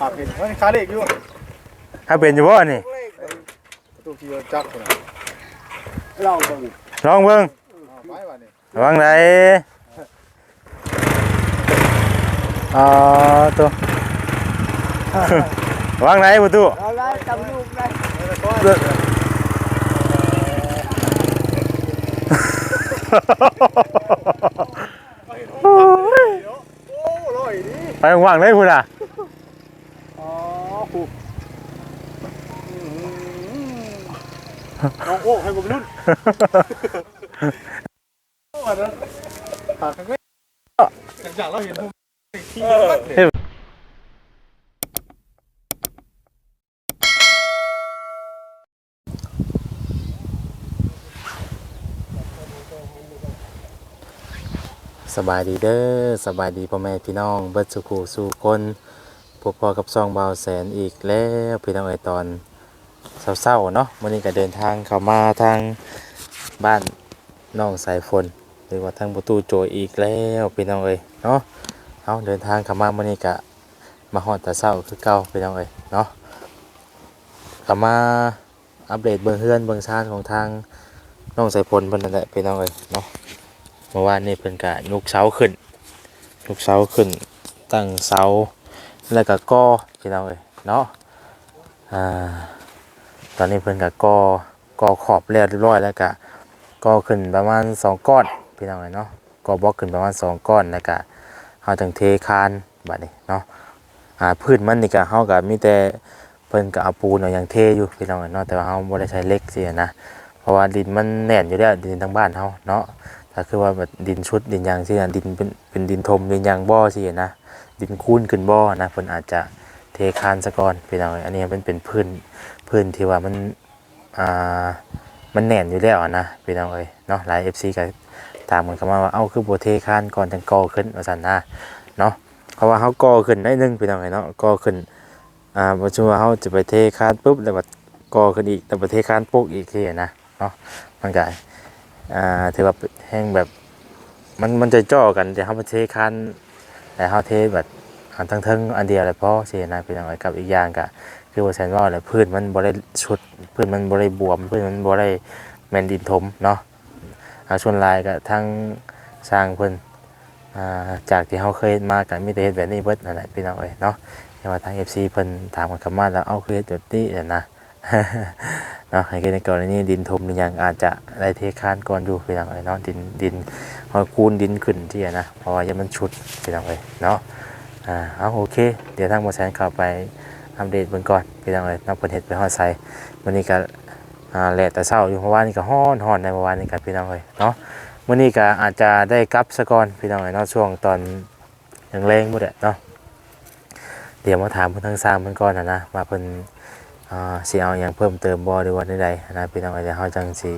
ปากเห็นว่าขาเล็กอยู่ถ้าเป็นอยู่บ่นี่ตู้ที่จักคนน่ะลองเบิ่งลองเบิ่งเอาไม้ว่านี่ระวังไหนอ๋อตัวระวังไหนประตูเอาได้จำลูกได้แล้วก็โอ้ลอยดิไปว่างๆเลยพุ่นอะ อ๋อหู น้องโอ้ให้ผมรุ่นอันนั้นปากกันก็จากเราเห็นผมที่นี่สบายดีเด้อสบายดีพ่อแม่พี่น้องเบิดสุขสู่คนพบพอกับซองเบาแสนอีกแล้วพี่น้องไอตอน เศร้าๆเนาะวันนี้ก็เดินทางเข้ามาทางบ้านน้องสายฝนหรือว่าทางประตูโจยอีกแล้วพี่น้องเอ้ยเนาะเอาเดินทางเข้ามาวันนี้ก็มาฮอดแต่เศร้าคือเก่าพี่น้องเอ้ยเนาะเข้ามาอัปเดตเบื้องเฮือนเบื้องชานของทางน้องสายฝนเพิ่นนั่นแหละพี่น้องเอ้ยเนาะเมื่อวานนี้เพิ่นก็ยกเสาขึ้นยกเสาขึ้นตั้งเสาแล้วก็ก่อพี่น้องเอ้ยเนาะอ่า ตอนนี้เพิ่นก็ก่อก่อขอบแล้วเรียบร้อยแล้วก็ก่อขึ้นประมาณสองก้อนพี่น้องเอ้ยเนาะก่อบล็อกขึ้นประมาณสองก้อนแล้วก็เฮาจังเทคานบัดนี้เนาะอ่าพื้นมันนี่ก็เฮาก็มีแต่เพิ่นก็เอาปูนเอาหยังเทอยู่พี่น้องเอ้ยเนาะแต่ว่าเฮาบ่ได้ใช้เล็กสินะเพราะว่าดินมันแน่นอยู่แล้วดินทางบ้านเฮาเนาะถ้าคือว่าแบบดินชุดดินยางสินะดินเป็นเป็นดินทมดินยางบ่อสินะดินคูนขึ้นบ่อนะเพิ่นอาจจะเทคานซะก่อนพี่น้องอันนี้มันเป็นพื้น พื้นที่ว่ามันอ่ามันแน่นอยู่แล้วนะพี่น้องเอ้ยเนาะหลาย FC ก็ตามกันเข้ามาว่าเอ้าคือโบเทคานก่อนจังก่อขึ้นว่าซั่นนะเนาะเพราะว่าเฮาก่อขึ้นได้หนึงพี่น้องเอ้ยเนาะก่อขึ้นอ่าบ่ชัวาเฮาจะไปเทคานปุ๊บแล้วบัดก่อขึ้นอีกแล้วบ่เทคานปุ๊กอีกคือนะเนาะมันก็อ่าถือว่าแห้งแบบมันมันจะจ่อกันแต่เขาไปเทคันแต่เขาเทแบบอันทั้งเทิงอันเดียวเลยพอเสียนะเป็นอย่างไรกับอีกอย่างก็ คือว่าแซนว่าอะไรพื้นมันบ่ได้ชุดพื้นมันบ่ได้บวมพื้นมันบ่ได้แมนดินถมเนาะอาชวนลายก็ทั้งสร้างเพิ่นอ่าจากที่เขาเคยมากันมีแต่เฮ็ดแบบนี้เบิดนั่นแหละพี่น้องเอ้ยเนาะแต่ว่าทาง FC เพิ่นถามกันกลับมาแล้วเอาคือเฮ็ดแบบนี้เนี่ยนะเนาะในกรณีดินทมดินหยังอาจจะได้เทคานก่อนอยู่พี่น้องเอ้ยเนาะดินดินหอคูนดินขึ้นที่นะเพราะว่ายังมันชุดพี่น้องเอ้ยเนาะอ่าเอาโอเค เดี๋ยวทางบริษัทเข้าไป อัปเดตเบิ่งก่อนพี่น้องเอ้ยนับผลเฮ็ดไปฮอดไซวันนี้ก็อ่าแหละแต่เช้าอยู่เพราะว่านนี่ก็ฮ้อนฮ้อนในเมื่อวานนี้ก็พี่น้องเอ้ยเนาะมื้อนี้ก็อาจจะได้กลับซะก่อนพี่น้องเอ้ยเนาะช่วงตอนยังแรงๆบ่ได้เนาะเดี๋ยวมาถามเพิ่นทางสร้างเพิ่นก่อนนะนะว่าเพิ่นอ่าสิเอาอย่างเพิ่มเติมบ่หรือว่าใดๆนะพี่น้องเลยเดี๋ยวเฮาจังสิ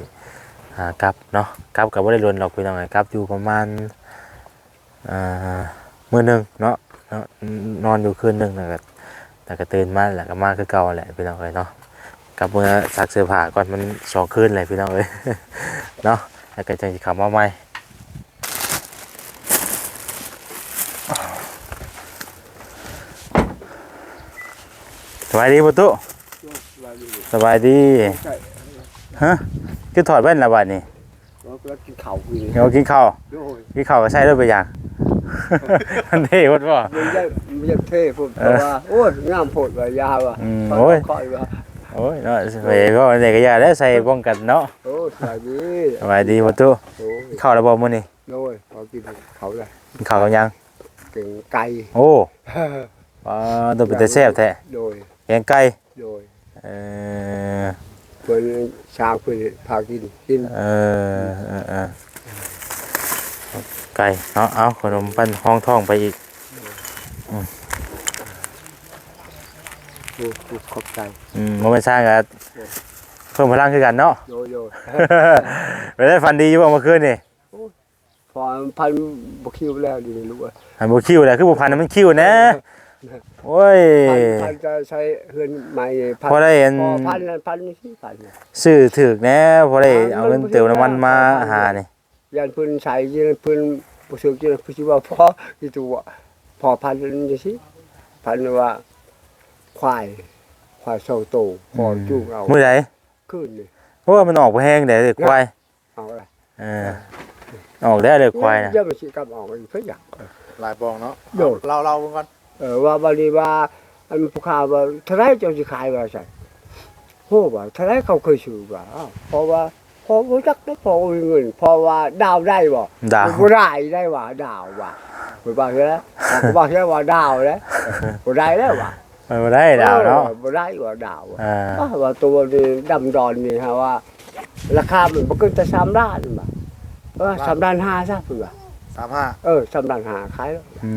อ่ากลับเนาะกลับก็บ่ได้รวนหรอกพี่น้องเอ้ยกลับอยู่ประมาณอ่ามื้อนึงเนาะนอนอยู่คืนนึงแล้วก็ แล้วก็ตื่นมาแล้วก็มาคือเก่าแหละพี่น้องเอ้ยเนาะกลับเมื่อซักเสื้อผ้าก่อนมันสองคืนเลยพี่น้องเอ้ยเนาะแล้วก็จังสิเข้ามาใหม่สบายดีปุตุว่าอยู่สบายดีใช่ฮะคือถอดแว่นและบัดนี้แล้วก็กินข้าวอยู่นี่เดี๋ยวกินข้าวโดยกินข้าวก็ใส่ด้วยไปอย่างอันนี้วัดว่าไม่ใช่ไม่ใช่เท่พูดแต่ว่าโอ้ยงามโพดว่ายาวอะอืมโอ้ยคอยว่าโอ้ยเนาะเวยก็อันนี้ก็อยาได้ใส่ป้องกันเนาะโอ้ยสวัสดีสบายดีพ่อตู้โอ้ยกินข้าวแล้วบ่มื้อนี้โดยพอกินเขาเลยกินข้าวกับหยัง เก่งไก่ โอ้ว้าตัวเป็นแต่แซ่บแท้โดยแกงไก่โดยเออเพื่อนช้างเพื่อนพากินกินเออเออเออไก่เนาะเอาขนมปั้นห้องท้องไปอีก ดูดูขอบใจอืมบ่แม่นสร้างก็เพิ่มพลังคือกันเนาะโดยโดยไปได้ฟันดีอยู่บ่เมื่อคืนนี่พอพันบคิวแล้วดีไม่รู้ว่าอันบ่คิวแหละคือบ่พันน่ะมันคิวนะโอ้ย พันพันจะใช้เฮือนใหม่พันพอได้เห็น พอพันนั้นพันนี่สิพันเนี่ยซื้อถึกแน่พอได้เอาเงินเติมน้ำมันมาหานี่ยันเพื้นใช้ยันเพื้นผู้สึกยันผู้ชื่อว่าพ่อที่ตัว พอพันนี่สิพันว่า ควาย ควายโซโตพอจุกเอามื้อใดขึ้นนี่เพราะว่ามันออกไปแห้งได้เลยควายเอาอะไรเออออกได้เลยควายนะเยอะไปสิกับออกอีกก็อยากหลายบองเนาะโดดเราเราก่อนเออว่าบาลีว่าอันผู้ข่าวว่าเท่าไรเจ้าสิขายว่าใช่โหว่าเท่าไรเขาเคยซื้อว่าอ้าวเพราะว่าพอรู้จักได้พอมีเงินเพราะว่าดาวได้บ่ดาวบ่ได้ได้ว่าดาวว่า บ่ว่าแค่บ่ว่าแค่ว่าดาวแล้วบ่ได้แล้วว่ามันบ่ได้ดาวเนาะออบ่ได้ว่าดาวว่าอ่าอ้าวว่าตัวนี้ดำดอนนี่ฮะว่า ราคามันบ่เกินแต่3ล้านบ่าเออ3ล้าน5ซะเพิ่นว่าสามห้าเออ3ล้าน5ขายแล้วอื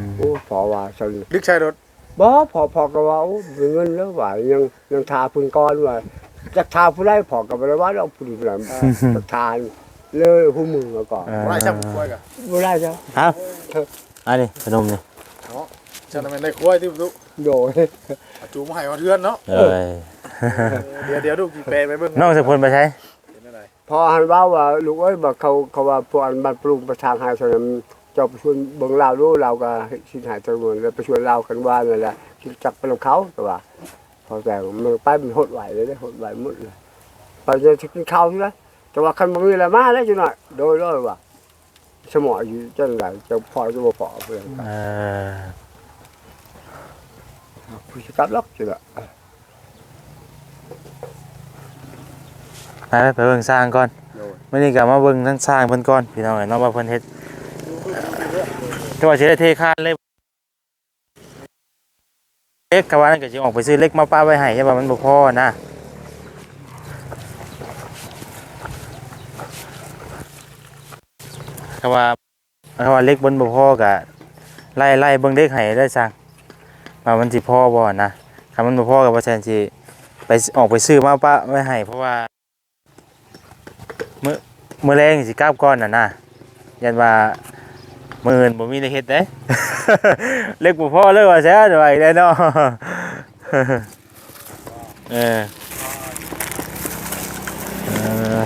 มโอ้พอว่าซั่นลึกชัยรถบ่พอพอก็ว่าโอ้มีเงินแล้วว่ายังยังทาเพุ่นก่อนว่าจักทาผู้ใดพอก็บ่ได้ว่าเอาผู้ใดจักทาน เลยผู้มึงมาก่อนอ่าไรช่างคุ้ยกันบ่ได้จ้ะเอาอันนี้ขนมนี่ช่างมันได้คุ้ยที่ดูโดยจูมาให้มาเทือนเนาะเอ้ยเดี๋ยวเดี๋ยวดูกี่เปรไปเบิ่งน้องสักคนไปใช้เป็นอะไรพอหันว่าว่าลูกเอ้ยบอกเขาเขาว่าพวกอันบ้านปรุงประทางหายสนามเจ้าไปชวนเบิ่งลาวรู้เราก็สิหายจำนวนแล้วไปชวนลาวกันว่านั่นแหละคิดจักไปลงเขาแต่ว่า พอแต่มันไปมันหดไหวเลยได้หดไหวหมดเลยพอจะกินข้าวใช่ไหม แต่ว่าคันบ่มีอะไรมาแล้วจังหน่อยโดยเลยว่า สมออยู่จังไดจะพอจะบ่พอเพิ่นเออผู้สิกลับล็อกจังได๋ไปไปไปเบิ่งสร้างก่อนมื้อนี้ก็มาเบิ่งทั้งสร้างเพิ่นก่อนพี่น้องเอ้ยเนาะว่าเพิ่นเฮ็ดแต่ว่าสิได้เทคานเลยเล็กก็ว่านั่นก็สิออกไปซื้อเล็กมาป้าไว้ให้ใช่ป่ะมันบ่พอนะ ก็ว่าก็ว่าเล็กบนบ่พอก็ไล่ไล่เบิ่งเล็กให้ได้สั่งว่ามันสิพ่อบ่นะถ้ามันบ่พอก็บ่แซ่นสิไปออกไปซื้อมาป้าไว้ให้เพราะว่าเมื้อเมื้อแรงสิกลับก่อนน่ะนะยันว่ามื่นบ่มีได้เฮ็ดเด้เล็กบ่พอเลยว่าแซ่ไว้ได้เนาะเออเออ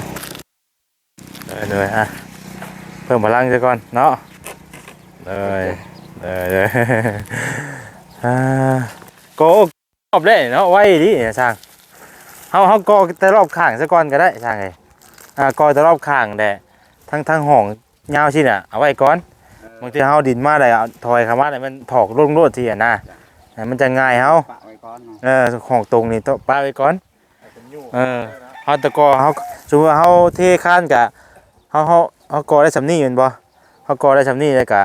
เออเลยอะ เพิ่มพลังซะก่อนเนาะเลยเลยเลยอ่าโกรอบได้เนาะไว้ดิสร้างเฮาเฮาก็แต่รอบข้างซะก่อนก็ได้สร้างเอ้ยอ่ากอยตะรอบข้างแดะทั้งทั้งห้องยาวชิน่ะเอาไว้ก่อนบางทีเฮาดินมาได้เอาถอยเข้ามาได้มันถอกลงโลดทีอะนะให้มันจะง่ายเฮาฝากไว้ก่อนเนาะเออของตรงนี่ต้องป้าไว้ก่อนเป็นยู่เออเฮาตะกอเฮาสมมุติว่าเฮาเทคานกะเฮาเฮา เฮากอได้สำนี้แม่นบ่เฮากอได้สำนี้แล้วก็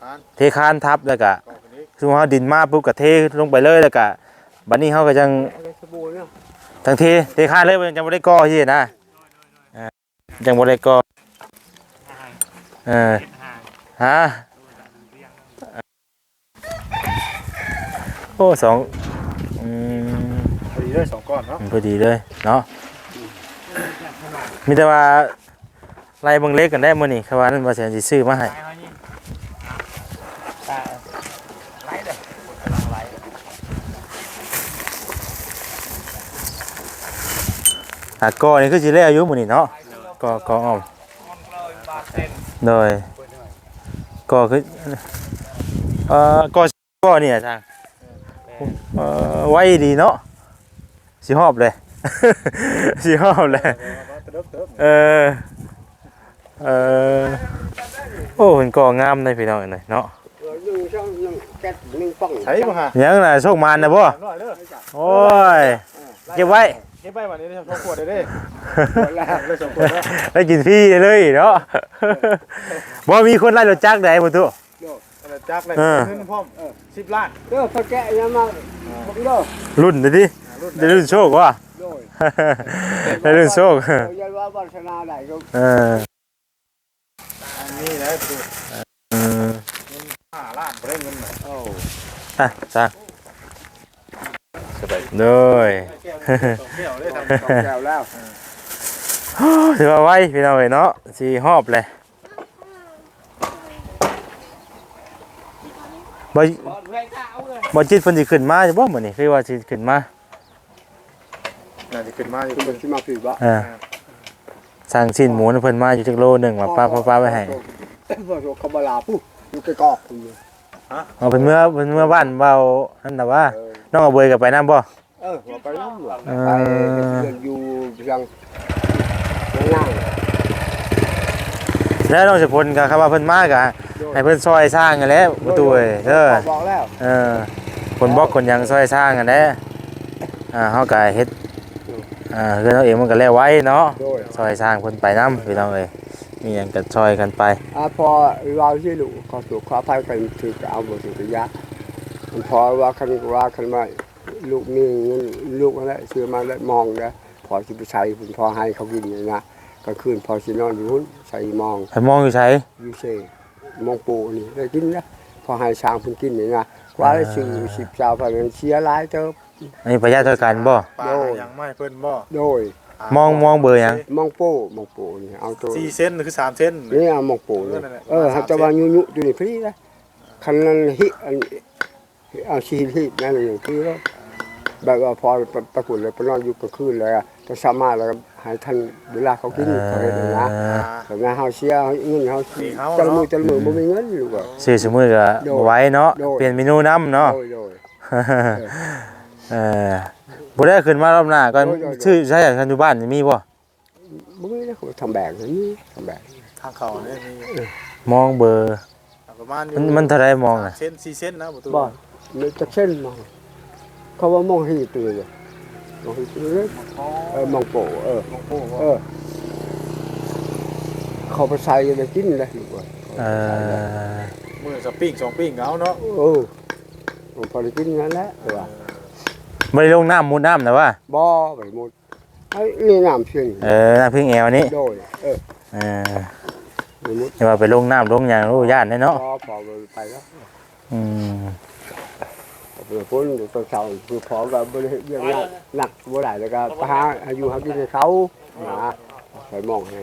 คานเทคานทับแล้วก็กองคนนี้สมมุติว่าเฮาดินมาปุ๊บก็เทลงไปเลยแล้วก็บัดนี้เฮาก็จังอะไรสบู่เนี่ยทั้งเทเทคานเลยมันจังบ่ได้กอที่นะเออจังบ่ได้กอเออฮะโอ้สองอืมพอดีเลยสองก้อนเนาะพอดีเลยเนาะมีแต่ว่า ไล่เบิ่งเล็กกันได้มื้อนี้คือว่านั่นว่าแสนสิซื้อมาให้อะกอนี่คือสิได้อายุมื้อนี้เนาะกอกออ้อมโดยกอคือเอ่อกอกอเนี่ยจ้างเอ่อไว้ดีเนาะสิหอบเลย สิหอบเลยเออ เออโอ้เห็นก่องามได้พี่น้องเอ้ยเนาะเออนึ่งช่องนึ่งแก๊สนึ่งป้องใช้ป่ะฮะยังน่ะโชคมานนะบ่หน่อยเด้อโอ้ยเก็บไว้เก็บไปวันนี้ได้สองขวดได้เด้ได้สองขวดแล้วได้กินฟรีเลยเนาะบ่มีคนไล่รถจักรได้บ่ตุอะไรจักเลยเออเงินพร้อมสิบล้านเด้อพอแกะยังมาบักเด้อรุ่นเด้อดิได้รุ่นโชคว่ะโดยได้รุ่นโชคเออยันว่าบัชนาได้ก็เออ อันนี้นะดูเออห้าล้านเร่งเงินหน่อยโอ้อะจ้าสบายโดย แก้วสองแก้วได้ทำสองแก้วแล้วถือว่าไว้พี่น้องเอ้ยเนาะสิหอบเลยบ่บ่จิตเพิ่นสิขึ้นมาจะบ่มื้อนี้คือว่าสิขึ้นมาน่าจะขึ้นมาอยู่ คนที่มาผิดบ่เออ สั่งชิ้นหมูน่ะเพิ่นมาอยู่จักโลหนึงว่าป้าป้าป้าไว้ให้บ่โซคาบลาปุ๊อยู่ใกล้กอกคุณเอาเป็นเมื่อเป็นเมื่อบ้านเบานั่นแต่ะว่าเออน้องเอาเบยกับไปน้ำบ่เออว่าไปน้ำว่ะเออไปเดินอยู่ยังง่ายแล้วน้องจะพลกับคำว่าเพิ่นมากอะๆให้เพิ่นซอยสร้างกันแหล้วประตูเอ้ยเด้อบอกแล้วเออคนบล็อกคนหยังซอยสร้างกันแหล้วอ่าเฮาก็เฮ็ด อ่าคือเราเองมันก็แล้วไว้เนาะโดยซอยสร้างเพิ่นไปนํพี่น้องเอ้ยมีหยังก็ซอยกันไปอ่าพอเราที่ลูกขอถูกขออภัยกันถือเอาบทสุริยะมันพอว่าคันว่าคันว่าลูกนี่เงินลูกอะไรซื้อมาแล้วมองนะพอสิไปใช้ผมพอให้เขากินอย่างนะกลางคืนพอสินอนอยู่หุ้นใส่มองไปมองอยู่ไสอยูเซมองปูนี่ได้กินนะพอให้ช้างเพิ่นกินนี่นะว่าได้ซื้อสิบสาวไปมันเสียหลายเติบ อันนี้ประหยัดเท่ากันบ่ปลายังไม่เพิ่นบ่โดย มองมองเบอร์หยังมองปูมองปูนี่เอาตัวสี่เส้นคือสามเส้นนี่เอามองปูนี่นั่นแหละเออหัตถวายุยุอยู่นี่ฟรีนะคันนั้นฮิอันเอาชีฮินั่นอย่างฟรีแล้วแบบว่าพอปรากฏเลยไปนอนอยู่กลางคืนเลยอะก็สามารถแล้วก็ให้ท่านเวลาเขากินเขาเห็นนะเออแต่งานเฮาเสียเฮาเงินเฮาจังมือจังมือบ่มีเงินอยู่ก็ซื้อสมือก็โดยบ่ไหว้เนาะโดยเปลี่ยนเมนูน้ำเนาะโดยโดย เออบ่ได้ขึ้นมารอบหน้าก็โดยโดยชื่อใช่อย่างคันอยู่บ้านนี่มีบ่บ่มีนะเขาทำแบกนี่ทำแบกทางเขาเนี่ยมีมองเบอร์ ประมาณอยู่มันมันเท่าไรมองอะเส้นสี่เส้นนะประตูบ่มีจักเส้นมองเขาว่ามองให้ตัวเลยมองให้ตัวเลยเออมองโปเออมองโป้บ่เออ เขาไปใส่ไปกินเลยลูกเอ้ยเออมือสปิ้งสองปิ้งก็เอาเนาะเออผมพอได้กินงั้นแหละเออ บ่ได้ลงน้ำมุดน้ำแต่ว่าบ่ไปหมดไอ้นี่น้ำเพียงเออน้ำพึ่งแอวนี้โดยเออเออไปหมดอย่าว่าไปลงน้ำลงหยังรู้ย่านได้เนาะพอพอไปแล้วอืมไปพ้นตอนเช้าคือพอก็บ่ได้เรื่องหนักหนักบ่ได้แล้วก็ไปหาอายุหากินให้เขานะไปมองให้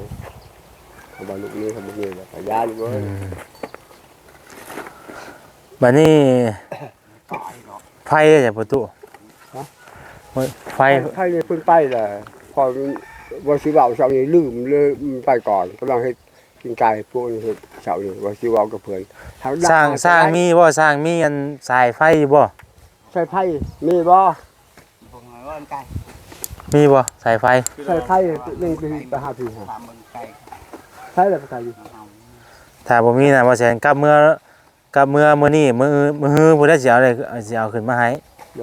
เขาบอกลูกนี้เขาบอกนี่แหละไปยาลูกเอ้ยบัดนี้ไฟจากประตูโอ้ย ไฟไทยนี่เพิ่นไปแหละพอว่าสิเว้าเช้านี้ลืมเลยไปก่อนกำลังเฮ็ดกินไก่พวกนี้เฮ็ดเช้านี้ว่าสิเว้ากับเพิ่นเอสร้างสร้างมีบ่สร้างมีอันสายไฟอยู่บ่ใส่ไผ่มีบ่มีบ่สายไฟใส่ไผ่ยังไปไปหาพี่ฮะใช่แล้วไปไก่ถ้าบ่มีน่ะบ่แสนกลับเมื่อกลับเมื่อมื้อนี้มื้อมื้อฮื้อบ่ได้สิเอาเลยสิเอาขึ้นมาให้โย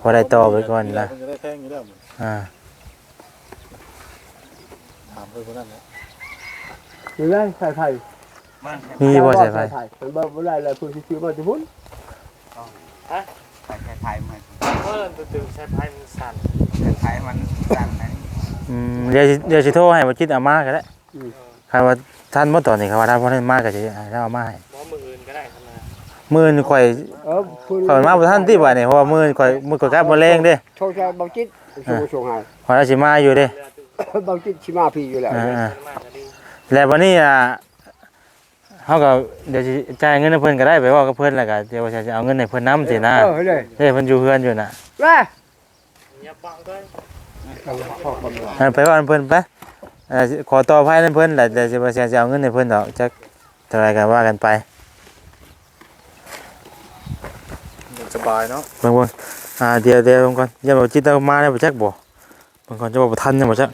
พอได้ต่อไปก่อนนะมันจะได้แท่งอยู่แล้วมันอ่าถามเพิ่นคนนั้นนะมีได้ใส่ไผ่มีบ่สายไฟมันบ่บ่ได้แล้วเพิ่นสิซื้อมาที่พุ่นเพิ่นตึงใช้ไพ่มันสั่นอืมเดี๋ยวสิเดี๋ยวสิโทรให้บ่จิตเอามาก็ได้คันว่าท่านบ่ตอนนี้ครับว่าท่านบ่ได้มาก็สิให้เราเอามาให้ บ่มืออื่นก็ได้ทำไมมื้อนี้ข่อยเออเพิ่นข่อยมาบ่ทันติบัดนี้เพราะว่ามื้อนี้ข่อยมื้อข่อยกลับบ่แรงเด้โทรจะบังจิตส่งส่งให้ข่อยเอาสิมาอยู่เด้บังจิตสิมาพี่อยู่แล้วอ่าๆแล้ววันนี้อะเฮาก็เดี๋ยวสิจ่ายเงินให้เพิ่นก็ได้ไปเว้ากับเพิ่นแล้วก็เดี๋ยวว่าจะเอาเงินให้เพิ่นนํสินะเออเลยเด้เพิ่นอยู่เฮือนอยู่น่ะแม่อย่าปังด้วยอ่าไปว่าเพิ่นไปอ่าขอต่อภายนั้นเพิ่นแล้วเดี๋ยวสิว่าจะเอาเงินให้เพิ่นดอกจักเท่าไหร่ก็ว่ากันไป สบายเนาะบิ่งเบิ่งอ่าเดี๋ยวเดี๋ยวลงก่อนย่าบอกจิตเอามาได้บ่จักบ่เบิ่งก่อนจะบอกบทันจังบ่จัก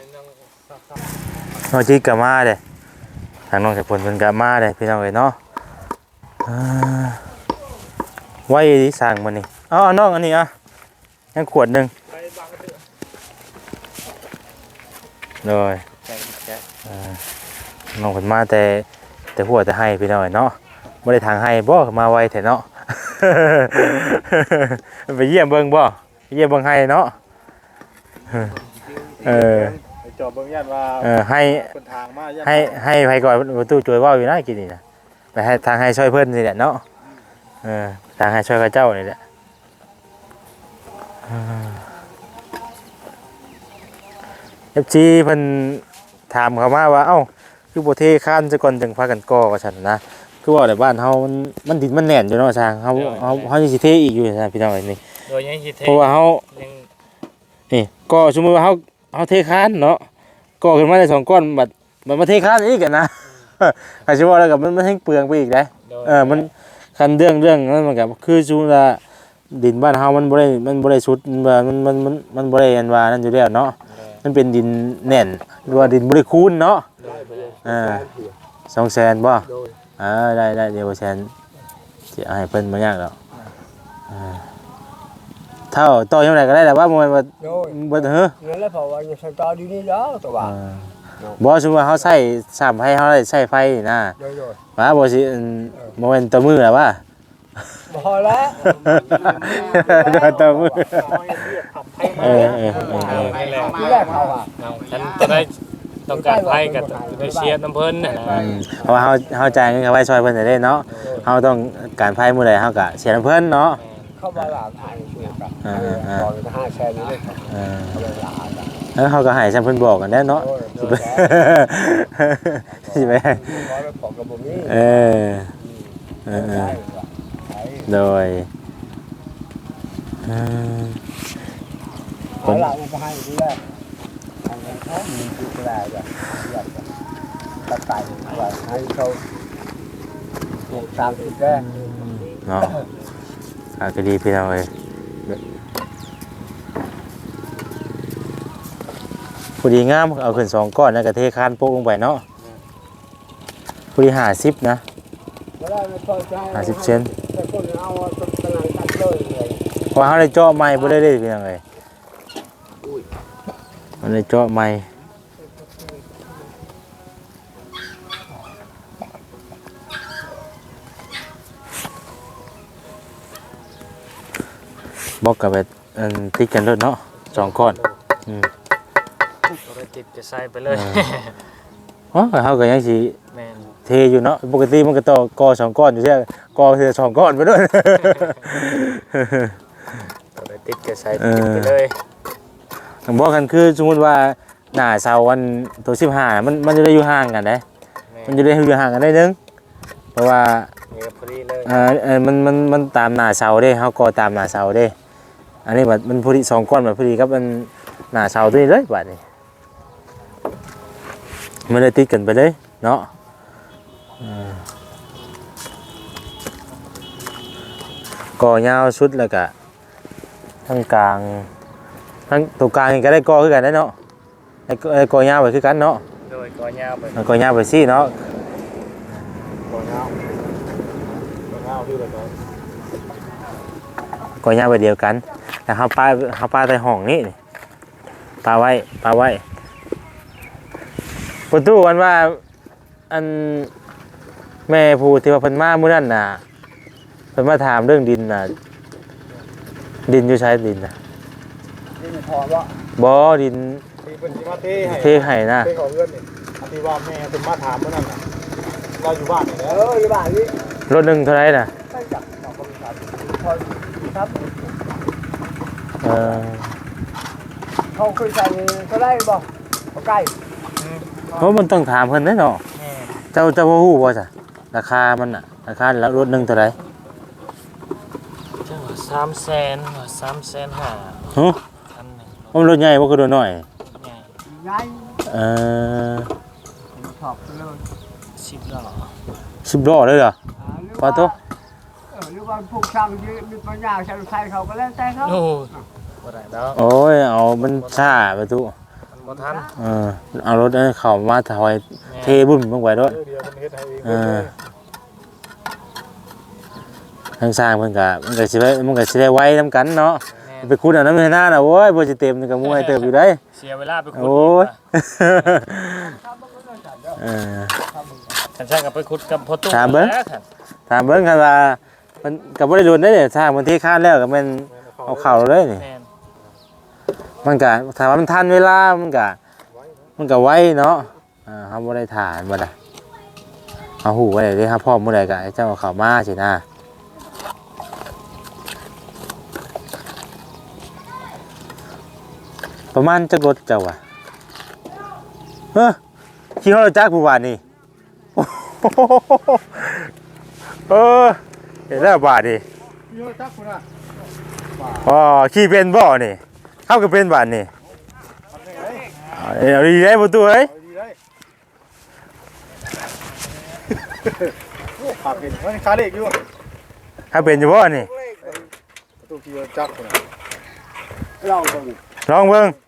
เอาจิตก็มาเด้ทางน้องจากเพิ่นเพิ่นก็มาเด้พี่น้องเอ้ยเนาะไว้สร้างมื้อนี้เอาเอน้องอันนี้อะยังขวดหนึ่งเลยอ่าน้องเพิ่นมาแต่แต่หัวแต่ให้พี่น้องเอ้ยเนาะบ่ได้ทางให้บ่มาไวแท้เนาะ ไปเยี่ยมเบิ่งบ่ไปเยี่ยมเบิ่งให้เนาะเออไปจอบเบิ่งย่านว่าเออให้เป็นทางมาย่านให้ให้ไผก่อนประตูช่วยเว้าอยู่นะกินนี่นะไปให้ทางให้ช่วยเพิ่นนี่แหละเนาะเออทางให้ช่วยกับเจ้านี่แหละเอฟซีเพิ่นถามเขามาว่าเอ้าคือบ่เทคานซะก่อนจังพากันก่อว่าซั่นนะ คือว่าในบ้านเฮามันมันดินมันแน่นอยู่เนาะทางเฮาเฮาเฮาสิเทอีกอยู่นะพี่น้องเอ้ยนี่โดยยังคิดเทเพราะว่าเฮายังนี่ก็สมมติว่าเขาเขาเทคานเนาะก็ขึ้นมาได้สองก้อนบัดมันมาเทคานอีกกันนะอาจจะว่าแล้วกับมันมันให้เปลืองไปอีกนะโดยเออมันคันเรื่องเรื่องนั้นมันก็คือชูว่าดินบ้านเฮามันบ่ได้มันบ่ได้ชุดว่ามันมันมันมันบ่ได้อันว่านั่นอยู่แล้วเนาะมันเป็นดินแน่นหรือว่าดินบ่ได้คูนเนาะอ่า200,000บ่โด ยอ่าได้ได้เดี๋ยวแซนสิเอาให้เพิ่นบ่ยากหรอกอ่าเท่าต่อยังไงก็ได้แต่ว่าบ่แม่นว่าโดยบ่เฮ้อนั่นแหละเพราะว่าอยู่สตออยู่นี่แล้วตัวว่าอ่าบ่สมมุติว่าเฮาใช้สามให้เฮาได้ใช้ไฟนี่นะโดยโดยว่าบ่สิอันบ่แม่นต่อมือล่ะว่าพอแล้วต่อมือ เออเออเออเออที่แรกเขาว่าฉันจะได้ ต้องการไพ่กับได้เชียร์น้ำเพิ่นนะนะ อืมเพราะว่าเฮาเฮาจ่ายเงินเข้าไว้ช่วยเพิ่นได้เนาะเฮาต้องการไฟมื้อใดเฮาก็เสียน้ำเพิ่นเนาะเขาว่าหลานทานช่วยกันอ่าอ่าตอนห้าแสนนี่เลยเออเขาเลยหลานอะเออเฮาก็ให้ซั่นเพิ่นบอกกันแน่เนาะโดยโดสิยไปแล้วสิไปร้อยไปของกระบอกนี้เออเออเออได้ว่ะใช่โดยเออเอาหลานมาให้ที่แเอาเงินเขามีจุดแรกจ้ะอยากจะตัดไตว่าให้เขาปลูกสามสิบแรกเนาะอะก็ดีพี่น้องเอ้ยพอดีงามเอาขึ้นสองก้อนแล้วก็เทคานโปกลงไปเนาะพอดีหาสิบนะหาสิบเซนแต่นเอางตัดเลยเลยเพราะเขาได้เจาะไม้บ่ได้เลยพี่น้องเอ้ย มันได้เจาะไม้บอกกับแบบอันติดกันเลยเนาะสองก้อนอืมตัวติดจะใส่ไปเลยอ๋อเขาก็ยังสิแม่นเทอยู่เนาะปกติมันก็ต่อกอสองก้อนอยู่ใช่ไหมกอเทสองก้อนไปด้วยตัวติดจะใส่เออติดไปเลย ผมบอกกันคือสมมติว่าหน้าเสาวันตัวสิบห้ามันมันจะได้อยู่ห่างกันได้แม่มันจะได้อยู่ห่างกันได้นึงเพราะว่านี่ก็พอดีเลยเออเออมันมันมันตามหน้าเสาเด้เขากอตามหน้าเสาเด้ อันนี้แบบมันพอดีสองก้อนแบบพอดีครับมันหน้าเสาตัวนี้เลยบัดนี้มันเลยติดกันไปเลยเนาะเออก่อยาวสุดแล้วก็ทั้งกลาง ทั้งตัวกลางนี่ก็ได้ก่อคือกันได้เนาะไอ้ก่อไอ้ก่อยาวไปคือกันเนาะโดยกอยาวไปแล้วก่อยาวไปสิเนาะตัวเงาตัวเงาที่เราก่อยาวไปเดียวกันแต่เขาป้าเขาป้าใต้ห้องนี่นี่ปาไว้ปาไว้ประตูวันว่าอันแม่ผู้ที่ว่าเพิ่นมามื้อนั้นน่ะเพิ่นมาถามเรื่องดินน่ะดินอยู่ใช้ดินน่ะ นี่พอว่าบ่ดินที่เป็นที่มาเทให้เทให้นะเทของเงินนี่อันที่ว่าแม่เป็นมาถามเมื่อนั้นน่ะเราอยู่บ้านนี่แหเอล้วอที่บ้านนี้รถหนึงเท่าไหร่น่ะไม่จับสองคนครับพอครับเออเขาเคยใส่ก็ได้บอกเขาใกล้เพราะมันต้องถามเพิ่นเด้เนาะแม่เจ้าเจ้าบ่ฮู้บ่จ้ะราคามันน่ะราคาแล้วรถหนึงเท่าไหร่จังหวะสามแสนว่าสามแสนห้าฮะพันหนึ่ง มันรถใหญ่บ่คือรถน้อยใหญ่ย้ายเออชอบเลยสิบล้อสิบล้อเลยเหรอปาโต้เออหรือว่าพวกช่างยืนมีปัญญาใช้รถไฟเขาก็แล้วแต่เขาโอ้บ่ได้แล้วโอ้ยเอามันช้าไปทุมันบ่ทันเออเอารถนั้นเข้ามาถอยแม่เทบุ่มลงไปด้วยเดียวมันเฮ็ดให้เองเออทางสร้างเพิ่นก็มันก็สิได้มันก็สิได้ไว้นํกันเนาะแม่ ไปขุดเอาน้ำให้หน้าน่ะโอ้ยบ่สิเต็มนี่ก็มวยเติบอยู่ได้ เสียเวลาไปขุดโอ้ยเออ ฉันช่างกับไปขุดกับพ่อตู้ถามเบิ่ง แล้วท่านถามเบิ่งกันว่ามันก็บ่ได้รุนได้เนี่ยสร้างมันเทคานแล้วก็แม่นเอาเข้าเลยนี่ แม่นมันก็ถามว่ามันทันเวลา มันก็มันก็ไวเนาะอ่าเฮาบ่ได้ถ่านบ่ล่ะเฮาฮู้ไว้เด้ครับพร้อมมื้อใดก็ให้เจ้าเอาเข้ามาสินะ ประมาณจักรถเจ้าว่ะเฮ้อขี่ฮอดจักรผู้ว่านี่โอ้โหเออเห็นแล้วบาดนี่เยอะจักคุณอะอ๋อขี่เป็นบ่นี่เข้าก็เป็นบาดนี่ทำได้ไงเอาดีได้ประตูเอ้ยเอาดีได้โอ้ปากเห็นมันคาเล็กอยู่ถ้าเป็นอยู่บ่นี่ตู้ที่จักคนน่ะลองเบิ่งลองเบิ่งเอาไปว่านี่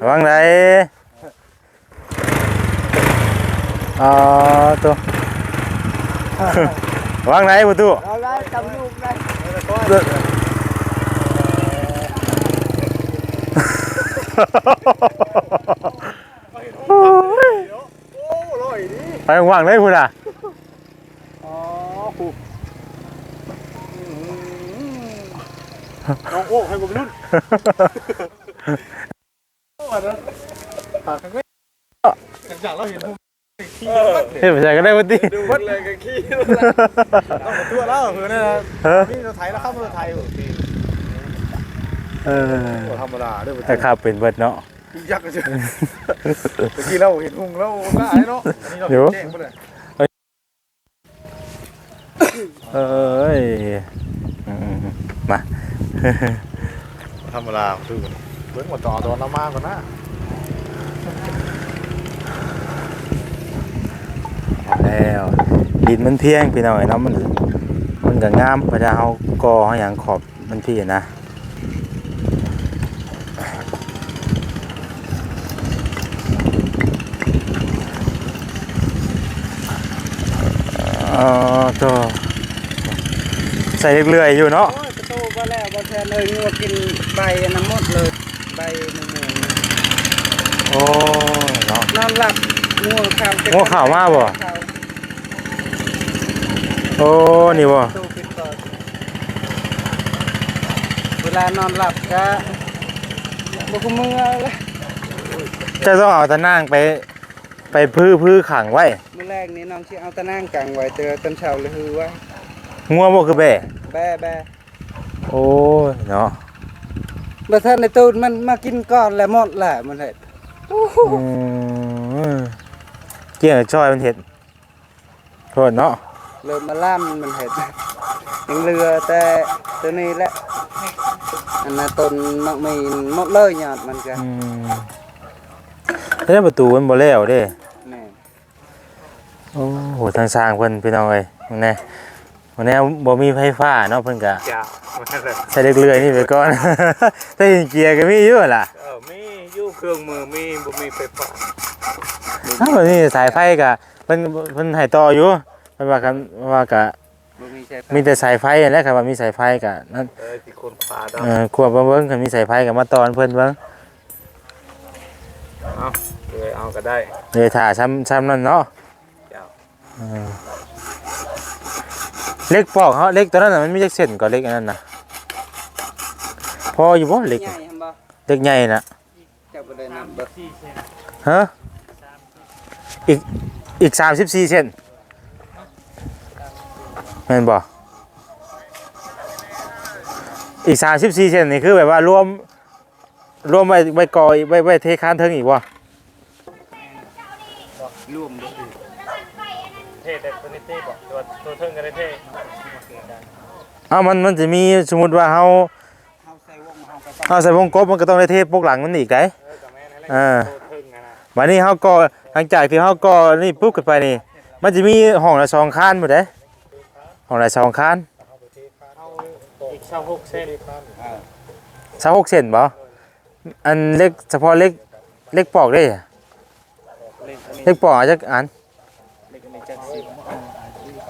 ระวังไหนอ๋อตัวระวังไหนประตูเอาได้ทำลูกได้ไปว่างๆเลยพุ่นอะอ๋อกูน้องโอ้ให้กูไปรุ่น จากเราเห็นผมขี้วัดเฮ้ยไปใส่กันได้บ่ติดูวัดเลยกันขี้ต้องมาตัวแล้วคือเนี่ยนะเออนี่เราไทยแล้วเข้ามาไทยเหรอพี่เออธรรมดาด้วยถ้าข้าเป็นเบิดเนาะยักษ์กันเชียวเมื่อกี้เราเห็นหุงแล้วก็อายเนาะอันนี้เราเดี๋ยวแจ้งไปเลยเอ้ยอืมมาธรรมดาคือเบิ้งมาต่อตอนเรามากกว่านะแล้วดินมันเพียงพี่น้อยเนาะมันมันก็งามเวลาเฮาก่อเฮาหยังขอบมันพี่นะเออตัวใส่เรื่อยๆอยู่เนาะโอ้ยกระโตก็แล้วบ่แทนเลยงวกินใบน้ำมดเลย โอ้ยเนาะ นอนหลับงัวข้าวงัวข้าวมาบ่ โอ้นี่บ่ตู้ปิดก่อนเวลานอนหลับก็บ่คุมือเลยจะต้องเอาตะนางไป ไปพื้อพื้อขังไว้มื้อแรกนี้น้องสิเอาตะนางกลางไว้เตือตอนเช้าเลยฮือว่า งัวบ่คือแบ่แบ่แบ่โอ้ยเนาะ บ่ทันในตูนมันมากินก่อนแล้วหมดแหละมันเฮ็ดอืมเกี่ยงกับจอยมันเห็ดโทษเนาะเริ่มมาล่ามมันเฮ็ดยังเหลือแต่ตัวนี้แหละอันนั้นต้นมักมีหมดเลยยอดมันก็อืมเฮ้ยประตูมันบ่แล้วเด้แม่นโอ้โหทางสร้างเพิ่นพี่น้องเอ้ยวันนี้ วันนี้บ่มีไฟฟ้าเนาะเพิ่นก็จ้ามาเลยใช้เล็กเลื่อยนี่ไปก่อนถ้าเห็นเกียร์ก็มีอยู่ล่ะเออมีอยู่เครื่องมือมีบ่มีไฟฟ้าถ้าวันนี้สายไฟก็เพิ่นเพิ่นให้ต่ออยู่เพิ่นว่ากันว่าก็บ่มีใช้ไฟมีแต่สายไฟนั่นแหละครับว่ามีสายไฟก็นั่นเออที่คนพาดเอ่อควบมาเบิ่งคันมีสายไฟก็มาตอนเพิ่นเบิ่งเอาเลยเอาก็ได้เลยถ่าซ้ำซ้ำนั่นเนาะเจ้า เออเล็กปอกเฮาเล็กตัวนั้นน่ะมันมีจักเส้นก็เล็กอันนั้นน่ะพออยู่บ่เล็กใหญ่หั่นบ่เล็กใหญ่น่ะเจ้าบ่ได้นำเบิดฮะอีกอีก34เส้นแม่นบ่อีก34เส้นนี่คือแบบว่ารวมรวมไว้ไว้กอไว้ไว้เทคานเทิงอีกบ่รวมบ่ ตัวเทิงกันได้เท่เอามันมันจะมีสมมติว่าเฮาเฮาใส่วงกบมันก็ต้องได้เทปกหลังมันอีกได้เออกับแม่นั่นแหละอ่าวันนี้เฮาก็หลังจากที่เฮาก็นี่ปุ๊บขึ้นไปนี่ มันจะมีห้องละสองคันหมดเด้ห้องละสองคันอีกเช่าหกเส้นสามหกเซนบ่อันเล็กเฉพาะเล็กเล็กปอกได้เล็กอันนี้เล็กปอกอาจจะอันเล็กอันนี้จะสิบ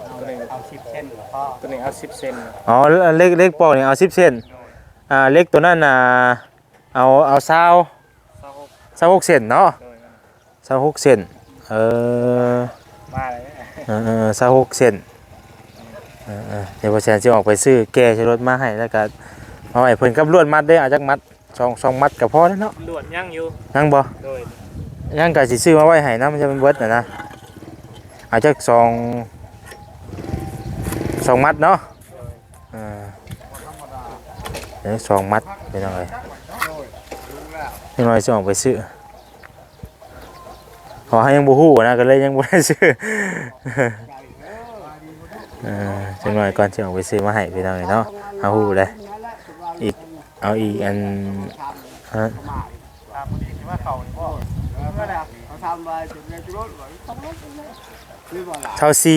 ตัวหนึ่ง เอา10เส้นพอ ตัวหนึ่งเอาสิบเซนอ๋อเล็กเล็กปอกนี่เอา10เซนอ่าเล็กตัวนั้นน่ะเอาเอา20เช่าหกสามหกเซนเนาะโดยสามหกเซนเออมาเลยเออเออสามหกเซนเออเออเดี๋ยวพอแซนจะออกไปซื้อแกใช้รถมาให้แล้วก็เอาไอ้เพิ่นกับลวดมัดได้อาจักมัดสองสองมัดก็พอแล้วเนาะลวดย่างอยู่ยังบ่โดยยังก็สิซื้อมาไว้ให้นะมันจะเป็นเบิดน่ะนะอาจักสอง สองมัดเนาะเออเดี๋ยวสองมัดเป็นยังไงยังไงสิออกไปซื้อขอให้ยังบ่ฮู้นะก็เลยยังบ่ได้ซื้อเออจังหน่อยก่อนสิออกไปซื้อมาให้พี่น้องเนาะเอาฮู้เลยอีกเอาอีกอันฮะว่าเขานี่พ่อเขาทำไว้ถึงในรถไว้ต้องรถนี่บ่ล่ะเท่าซี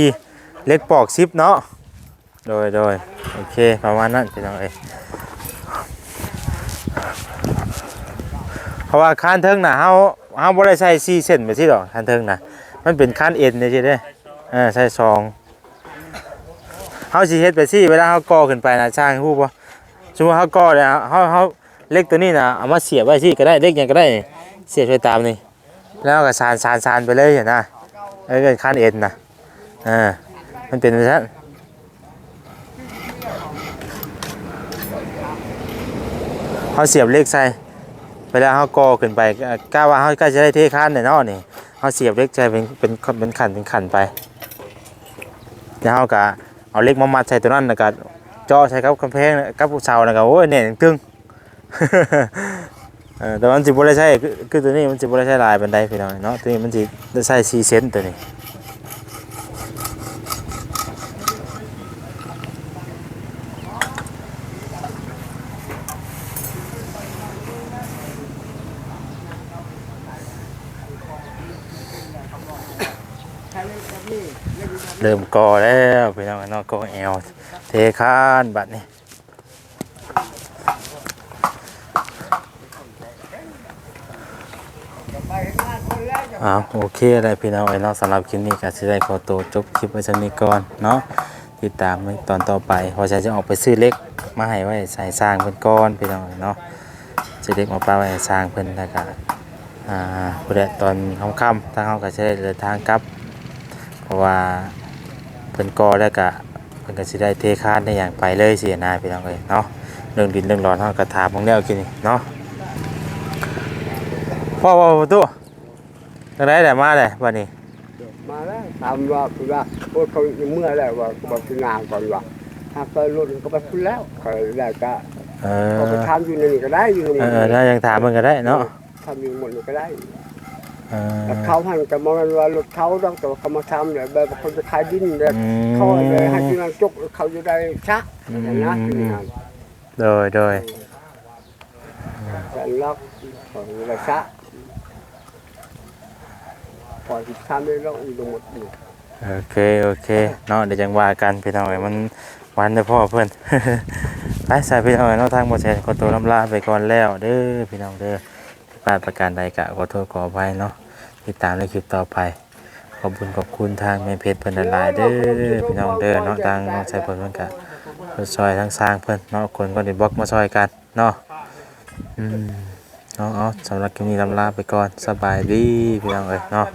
เล็กปอกซิปเนาะ โดยโดยโอเค ประมาณนั้นพี่น้องเอ้ยเพราะว่าคานเทิงน่ะเฮาเฮาบ่ได้ใส่4เส้นไปสิดอกคานเทิงน่ะ มันเป็นคานเอ็นเด้สิเด้เออใส่ซองเฮาสิเฮ็ดไปสิเวลาเฮาก่อขึ้นไปน่ะช่างฮู้บ่สมมุติเฮาก่อแล้วเฮาเฮาเล็กตัวนี้น่ะเอามาเสียบไว้สิก็ได้เล็กหยังก็ได้ เสียบไว้ตามนี่แล้วก็สานสานสานไปเลยเห็นนะเอ้ยเป็นคานเอ็นนะอ่ามันเป็นจังซั่น เขาเสียบเล็กใส่เวลาเขากอขึ้นไปกล้าว่าเขาก็จะได้เทคานเนี่ยเนาะนี่เขาเสียบเล็กใส่เป็นเป็นเป็นขันเป็นขันไปแล้วเขาก็เอาเล็กมามัดใส่ตัวนั้นแล้วก็เจาะใส่กับกำแพงกับเสาแล้วก็โอ้ยเนี่ยตึงแต่มันสิบ่ได้ใช้คือคือตัวนี้มันสิบ่ได้ใช้ลายบันไดพี่น้องเนาะตัวนี้มันสิได้ใช้4เซนตัวนี้ เริ่มก่อแล้วพี่น้องเนาะก่อแอวเทคานบัดนี้อ้าวโอเคเลยพี่น้องไอ้เนาะสำหรับคลิปนี้ก็สิได้ขอตัวจบคลิปไว้สักนี้ก่อนเนาะติดตามในตอนต่อไปพอจะจะออกไปซื้อเล็กมาให้ไว้ใส่สร้างเพิ่อนก้อนพี่น้องเนาะซื้อเล็กมาป้าไว้ใสร้างเพิ่อนแล้วก็อ่าเพุ่นแหละตอนค่ำๆทางเฮาก็จะได้เดินทางกลับ เพราะว่า เพิ่นก่อแล้วก็เพิ่นก็สิได้เทคานได้อย่างไปเลยสินะพี่น้องเอ้ยเนาะเรื่องดินเรื่องร้อนเฮาก็ถามของแนวกินนี่เนาะพ่อว่าประตูจังได๋ได้มาได้บัดนี้มาแล้วตามว่าคือว่าโอ้เขายังเมื่อแล้วว่าบอกคืองานก่อนว่าถ้าเกิดรถก็ไปพุ่นแล้วเขาได้ก็เอเขาไปอทำอยู่ในนี่ก็ได้อยู่ในเอนี่อถ้ายังถามมันก็ได้เนาะทำอยู่หมดนี่ก็ได้เออ แต่เขาหันกับมองกันว่ารถเขาต้องแต่ว่าเขามาทำเนี่ยแบบคนจะขายดินแบบอืมเขาเลยให้ที่นั่นจกเขาจะได้ชักอย่างนั้นที่นั่นโดยโดยแต่ล็อกเขาจะได้ชักพอที่ทำได้แล้วอยู่หมดอยู่โอเคโอเคเนาะเดี๋ยวจังว่ากันพี่น้องเอ้ยมันวันเด้อพ่อเพิ่นไปใส่พี่น้องเอ้ยเนาะทางบ่แซ่ขอตัวลำลาไปก่อนแล้วเด้อพี่น้องเด้อผิด พลาดประการใดกะขอโทษขออภัยเนาะติดตามในคลิปต่อไป ขอบคุณขอบคุณทางแม่เพชรเพิ่นหลายเด้อพี่น้องเด้อเนาะทางน้องชายเพิ่นเพิ่นกะเพิ่นซอยทั้งสร้างเพิ่นเนาะคนก็ได้บล็อกมาซอยกันเนาะอืมเอาเอาสำหรับคลิปนี้ลำลาไปก่อนสบายดีพี่น้องเอ้ยเนาะ